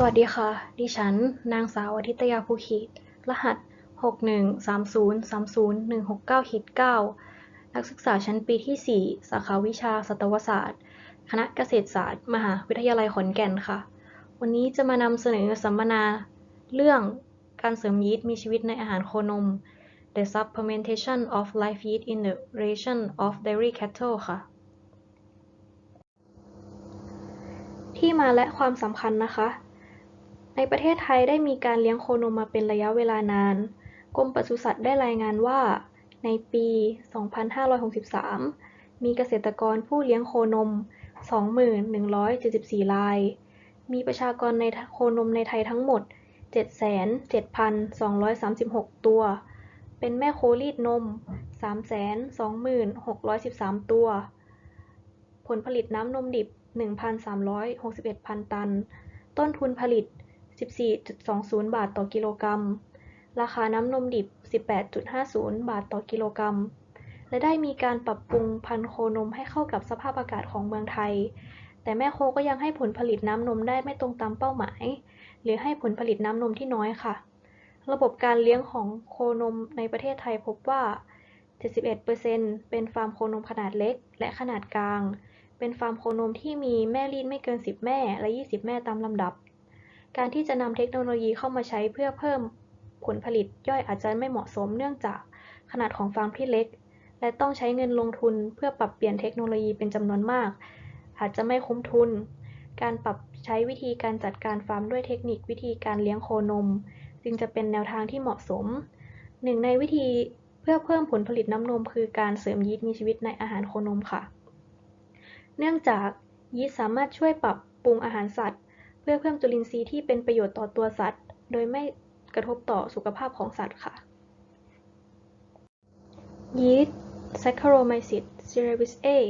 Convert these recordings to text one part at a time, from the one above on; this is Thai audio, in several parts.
สวัสดีค่ะ ดิฉัน นางสาวอาทิตยาภูขีดรหัส 6130169-9นักศึกษาชั้นปีที่ 4 สาขาวิชาสัตวศาสตร์ คณะเกษตรศาสตร์ มหาวิทยาลัยขอนแก่นค่ะ วันนี้จะมานำเสนอสัมมนาเรื่องการเสริมยีสต์มีชีวิตในอาหารโคนม The Supplementation of Live Yeast in the Ration of Dairy Cattle ค่ะ ที่มาและความสำคัญนะคะ ในประเทศไทยได้มีการเลี้ยงโคนมมาเป็นระยะเวลานาน กรมปศุสัตว์ได้รายงานว่า ในปี 2563 มีเกษตรกรผู้เลี้ยงโคนม 21,174 ราย มีประชากรในโคนมในไทยทั้งหมด707,236 ตัว เป็นแม่โครีดนม 326,613 ตัว ผลผลิตน้ำนมดิบ 1,361พันตัน ต้นทุนผลิต 14.20 บาทต่อกิโลกรัม ราคาน้ำนมดิบ 18.50 บาทต่อกิโลกรัม และได้มีการปรับปรุงพันธุ์โคนมให้เข้ากับสภาพอากาศของเมืองไทย แต่แม่โคก็ยังให้ผลผลิตน้ำนมได้ไม่ตรงตามเป้าหมาย หรือให้ผลผลิตน้ำนมที่น้อยค่ะ ระบบการเลี้ยงของโคนมในประเทศไทยพบว่า 71%เป็นฟาร์มโคนมขนาดเล็ก และขนาดกลาง เป็นฟาร์มโคนมที่มีแม่รีดไม่เกิน 10 แม่และ 20 แม่ตามลำดับ การที่จะนำเทคโนโลยีเข้ามาใช้เพื่อเพิ่มผลผลิตย่อยอาจจะไม่เหมาะสมเนื่องจากขนาดของฟาร์มที่เล็ก และต้องใช้เงินลงทุนเพื่อปรับเปลี่ยนเทคโนโลยีเป็นจำนวนมาก อาจจะไม่คุ้มทุน การปรับใช้วิธีการจัดการฟาร์มด้วยเทคนิควิธีการเลี้ยงโคนม จึงจะเป็นแนวทางที่เหมาะสม หนึ่งในวิธีเพื่อเพิ่มผลผลิตน้ำนมคือการเสริมยีสต์มีชีวิตในอาหารโคนมค่ะ เนื่องจากยีสต์สามารถช่วยปรับปรุงอาหารสัตว์ เพื่อเพิ่มจุลินทรีย์ที่เป็นประโยชน์ต่อตัวสัตว์ โดยไม่กระทบต่อสุขภาพของสัตว์ค่ะ ยีสต์ Saccharomyces cerevisiae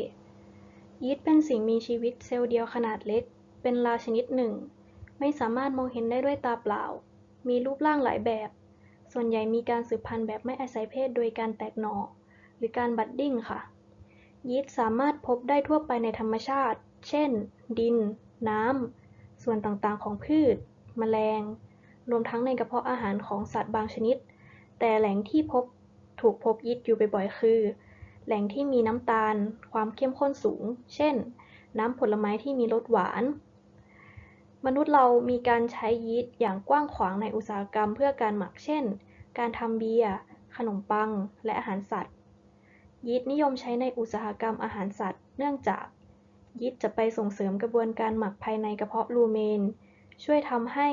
ยีสต์เป็นสิ่งมีชีวิตเซลล์เดียวขนาดเล็ก เป็นราชนิดหนึ่ง ไม่สามารถมองเห็นได้ด้วยตาเปล่า มีรูปร่างหลายแบบ ส่วนใหญ่มีการสืบพันธุ์แบบไม่อาศัยเพศโดยการแตกหน่อ หรือการบัดดิ้งค่ะ ยีสต์สามารถพบได้ทั่วไปในธรรมชาติ เช่น ดิน น้ำ ส่วนต่างๆของพืช แมลง รวมทั้งในกระเพาะอาหารของสัตว์บางชนิด แต่แหล่งที่พบถูกพบยีสต์อยู่บ่อยๆคือ แหล่งที่มีน้ำตาล ความเข้มข้นสูง เช่น น้ำผลไม้ที่มีรสหวาน มนุษย์เรามีการใช้ยีสต์อย่างกว้างขวางในอุตสาหกรรมเพื่อการหมัก เช่น การทำเบียร์ ขนมปัง และอาหารสัตว์ ยีสต์นิยมใช้ในอุตสาหกรรมอาหารสัตว์ เนื่องจาก ยีสต์จะไปส่งเสริมกระบวนการหมักภายในกระเพาะรูเมน ช่วยทำให้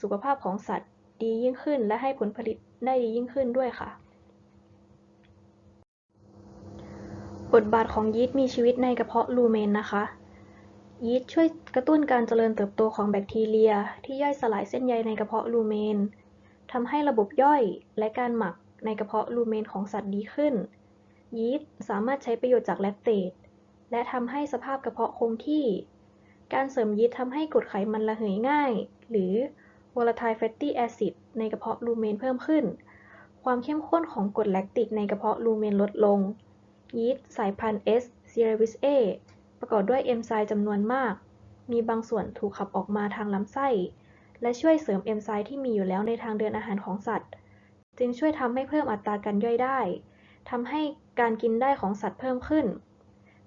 สุขภาพของสัตว์ดียิ่งขึ้น และให้ผลผลิตได้ดียิ่งขึ้นด้วยค่ะ บทบาทของยีสต์มีชีวิตในกระเพาะรูเมนนะคะ ยีสต์ช่วยกระตุ้นการเจริญเติบโตของแบคทีเรีย ที่ย่อยสลายเส้นใยในกระเพาะรูเมนทำให้ระบบย่อยและการหมักในกระเพาะรูเมนของสัตว์ดีขึ้น ยีสต์สามารถใช้ประโยชน์จากแลคเตต และทำให้สภาพกระเพาะคงที่ การเสริมยีสต์ทำให้กรดไขมันระเหยง่าย หรือ volatile fatty acid ในกระเพาะรูเมนเพิ่มขึ้น ความเข้มข้นของกรดแลคติกในกระเพาะรูเมนลดลง ยีสต์สายพันธุ์ S. cerevisiae ประกอบด้วยเอนไซม์จำนวนมาก มีบางส่วนถูกขับออกมาทางลำไส้ และช่วยเสริมเอนไซม์ที่มีอยู่แล้วในทางเดินอาหารของสัตว์ จึงช่วยทำให้เพิ่มอัตราการย่อยได้ทำให้การกินได้ของสัตว์เพิ่มขึ้น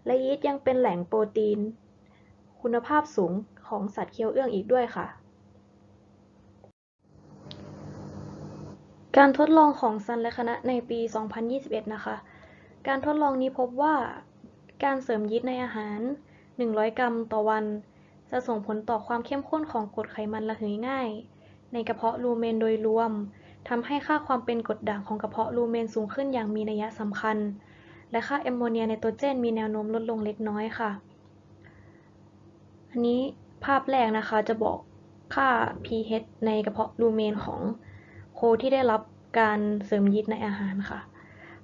และยีสต์ยังเป็นแหล่งโปรตีน คุณภาพสูงของสัตว์เคี้ยวเอื้องอีกด้วยค่ะ การทดลองของซันและคณะในปี 2021 นะคะ การทดลองนี้พบว่าการเสริมยีสต์ในอาหาร 100 กรัมต่อวัน จะส่งผลต่อความเข้มข้นของกรดไขมันระเหยง่าย ในกระเพาะรูเมนโดยรวมทำให้ค่าความเป็นกรดด่างของกระเพาะรูเมนสูงขึ้นอย่างมีนัยสำคัญ และค่าแอมโมเนียไนโตรเจนมีแนวโน้มลดลงเล็กน้อยค่ะ อันนี้ภาพแรกนะคะจะบอกค่า pH ในกระเพาะรูเมนของโคที่ได้รับการเสริมยีสต์ในอาหารค่ะ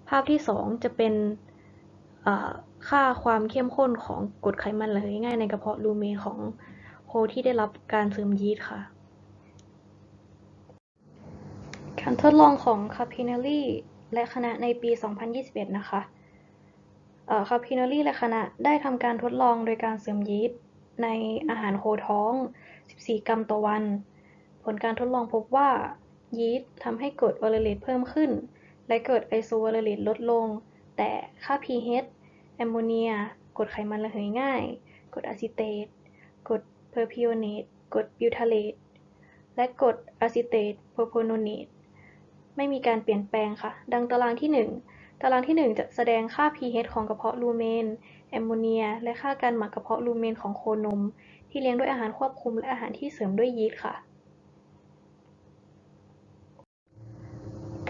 ภาพที่ 2 จะเป็นค่าความเข้มข้นของกรดไขมันเหยง่ายในกระเพาะรูเมนของโคที่ได้รับการเสริมยีสต์ค่ะ การทดลองของคาพินารีและคณะในปี 2021 นะคะ คาพินารีและคณะได้ทำการทดลองโดยการเสริมยีสต์ในอาหารโคท้อง 14 กรัมต่อวัน ผลการทดลองพบว่ายีสต์ทำให้กรดวอลเลตเพิ่มขึ้น และเกิดไอโซวอลเลตลดลง แต่ค่า pH แอมโมเนียกรดไขมันระเหยง่าย กรดอะซิเตต กรดเพอร์พิโอเนต กรดบิวทาเลต และกรดอะซิเตตโพรโพโนเนต ไม่มีการเปลี่ยนแปลงค่ะ ดังตารางที่ 1 ตารางที่ 1 จะแสดงค่า pH ของกระเพาะลูเมน แอมโมเนีย และค่าการหมักกระเพาะลูเมนของโคนม ที่เลี้ยงด้วยอาหารควบคุมและอาหารที่เสริมด้วยยีสต์ค่ะ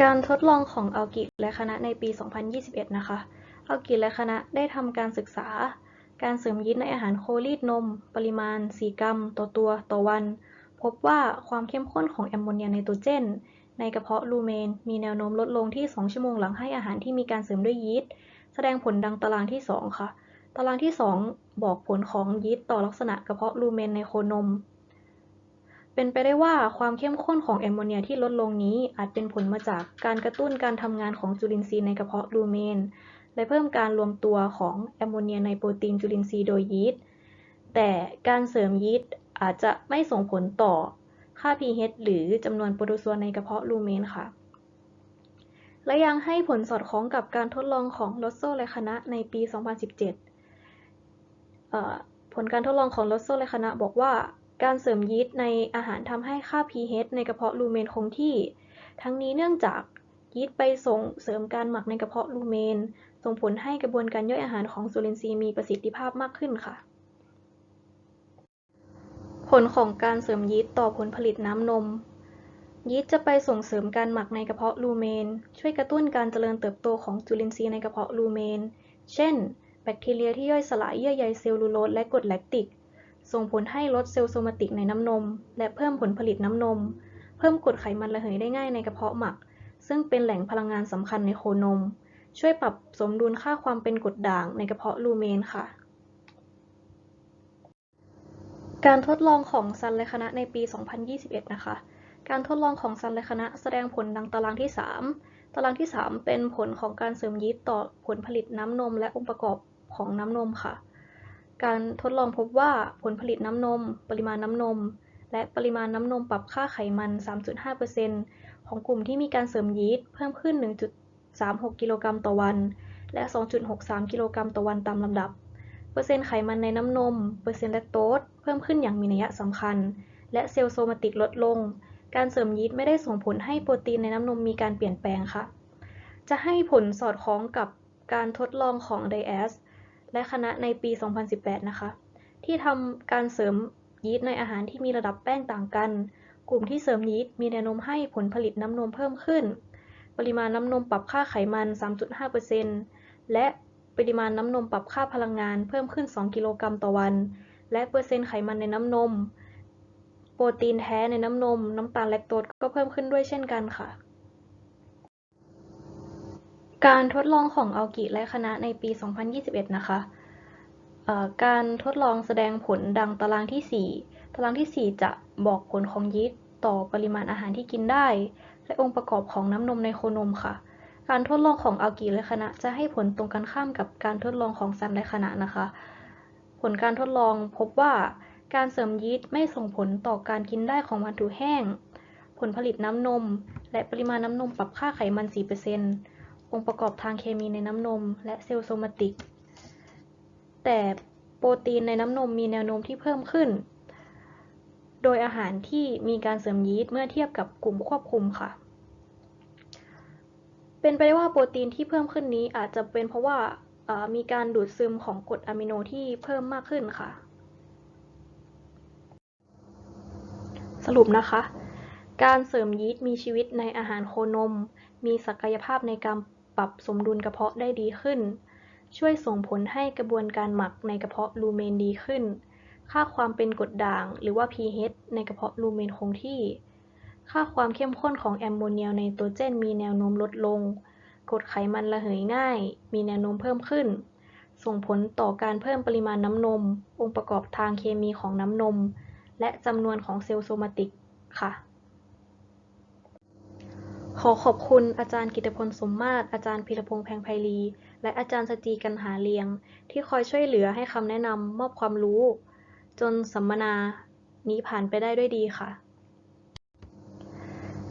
การทดลองของอัลกิและคณะในปี 2021 นะคะ อัลกิและคณะได้ทำการศึกษา การเสริมยีสต์ในอาหารโคลีดนม ปริมาณ 4 กรัม ต่อตัวต่อวัน พบว่าความเข้มข้นของแอมโมเนียไนโตรเจน ในกระเพาะลูเมน มีแนวโน้มลดลงที่ 2 ชั่วโมงหลังให้อาหารที่มีการเสริมด้วยยีสต์แสดงผลดังตารางที่ 2 ค่ะ ตารางที่ 2 บอกผลของยีสต์ต่อลักษณะกระเพาะลูเมนในโคนม เป็นไปได้ว่าความเข้มข้นของแอมโมเนียที่ลดลงนี้อาจเป็นผลมาจากการกระตุ้นการทำงานของจุลินทรีย์ในกระเพาะลูเมน และเพิ่มการรวมตัวของแอมโมเนียในโปรตีนจุลินทรีย์โดยยีสต์แต่การเสริมยีสต์อาจจะไม่ส่งผลต่อ ค่า pH หรือจำนวนโปรโตซัวในกระเพาะลูเมนค่ะ และยังให้ผลสอดคล้องกับการทดลองของลอสโซและคณะในปี 2017 ผลการทดลองของลอสโซและคณะบอกว่า การเสริมยีสต์ในอาหารทำให้ค่า pH ในกระเพาะลูเมนคงที่ ทั้งนี้เนื่องจากยีสต์ไปส่งเสริมการหมักในกระเพาะลูเมน ส่งผลให้กระบวนการย่อยอาหารของจุลินทรีย์มีประสิทธิภาพมากขึ้นค่ะ ผลของการเสริมยีสต์ต่อผลผลิตน้ำนม ยีสต์จะไปส่งเสริมการหมักในกระเพาะลูเมน ช่วยกระตุ้นการเจริญเติบโตของจุลินทรีย์ในกระเพาะลูเมน เช่น แบคทีเรียที่ย่อยสลายเยื่อใยเซลลูโลสและกรดแลคติก ส่งผลให้ลดเซลล์โซมาติกในน้ำนม และเพิ่มผลผลิตน้ำนม เพิ่มกรดไขมันระเหยได้ง่ายในกระเพาะหมัก ซึ่งเป็นแหล่งพลังงานสำคัญในโคนม ช่วยปรับสมดุลค่าความเป็นกรดด่างในกระเพาะลูเมนค่ะ การทดลองของซันและคณะในปี 2021 นะคะ การทดลองของซันและคณะแสดงผลดังตารางที่ 3 ตารางที่ 3 เป็นผลของการเสริมยีสต์ต่อผลผลิตน้ำนมและองค์ประกอบของน้ำนมค่ะ การทดลองพบว่าผลผลิตน้ำนม ปริมาณน้ำนม และปริมาณน้ำนมปรับค่าไขมัน 3.5%ของกลุ่มที่มีการเสริมยีสต์เพิ่มขึ้น 1.36 กิโลกรัมต่อวัน และ 2.63 กิโลกรัมต่อวันตามลำดับ เปอร์เซ็นต์ไขมันในน้ำนม เปอร์เซ็นต์แลคโตสเพิ่มขึ้นอย่างมีนัยสำคัญ และเซลล์โซมาติกลดลง การเสริมยีสต์ไม่ได้ส่งผลให้โปรตีนในน้ำนมมีการเปลี่ยนแปลงค่ะ จะให้ผลสอดคล้องกับการทดลองของไดแอสและคณะในปี 2018 นะคะ ที่ทำการเสริมยีสต์ในอาหารที่มีระดับแป้งต่างกัน กลุ่มที่เสริมยีสต์มีแนวโน้มให้ผลผลิตน้ำนมเพิ่มขึ้น ปริมาณน้ำนมปรับค่าไขมัน 3.5%และ ปริมาณน้ำนมปรับค่าพลังงานเพิ่มขึ้น 2 กิโลกรัมต่อวัน และเปอร์เซ็นต์ไขมันในน้ำนม โปรตีนแท้ในน้ำนม น้ำตาลแลคโตสก็เพิ่มขึ้นด้วยเช่นกันค่ะ การทดลองของอัลกิและคณะในปี 2021 นะคะ การทดลองแสดงผลดังตารางที่ 4 ตารางที่ 4 จะบอกผลของยีสต์ต่อปริมาณอาหารที่กินได้ และองค์ประกอบของน้ำนมในโคนมค่ะ การทดลองของอัลกิและคณะ จะให้ผลตรงกันข้ามกับการทดลองของซันและคณะนะคะ ผลการทดลองพบว่าการเสริมยีสต์ไม่ส่งผลต่อการกินได้ของวัตถุแห้ง ผลผลิตน้ำนม และปริมาณน้ำนมปรับค่าไขมัน 4%องค์ประกอบทางเคมีในน้ำนม และเซลล์โซมาติก แต่โปรตีนในน้ำนมมีแนวโน้มที่เพิ่มขึ้น โดยอาหารที่มีการเสริมยีสต์เมื่อเทียบกับกลุ่มควบคุมค่ะ เป็นไปได้ว่าโปรตีนที่เพิ่มขึ้นนี้อาจจะเป็นเพราะว่ามีการดูดซึมของกรดอะมิโนที่เพิ่มมากขึ้นค่ะ สรุปนะคะ การเสริมยีสต์มีชีวิตในอาหารโคนม มีศักยภาพในการปรับสมดุลกระเพาะได้ดีขึ้น ช่วยส่งผลให้กระบวนการหมักในกระเพาะลูเมนดีขึ้น ค่าความเป็นกรดด่างหรือว่า pH ในกระเพาะลูเมนคงที่ ค่าความเข้มข้นของแอมโมเนียไนโตรเจนมีแนวโน้มลดลง กรดไขมันระเหยง่าย มีแนวโน้มเพิ่มขึ้น ส่งผลต่อการเพิ่มปริมาณน้ำนม องค์ประกอบทางเคมีของน้ำนม และจำนวนของเซลล์โซมาติกค่ะ ขอขอบคุณอาจารย์กิตพลสมมาตรอาจารย์พีรพงษ์แพงไพลี และอาจารย์สจีกันหาเลียง ที่คอยช่วยเหลือให้คำแนะนำมอบความรู้ จนสัมมนานี้ผ่านไปได้ด้วยดีค่ะ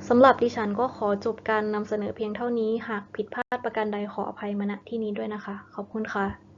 สำหรับดิฉันก็ขอจบการนำเสนอเพียงเท่านี้ หากผิดพลาดประการใดขออภัยมาณที่นี้ด้วยนะคะ ขอบคุณค่ะ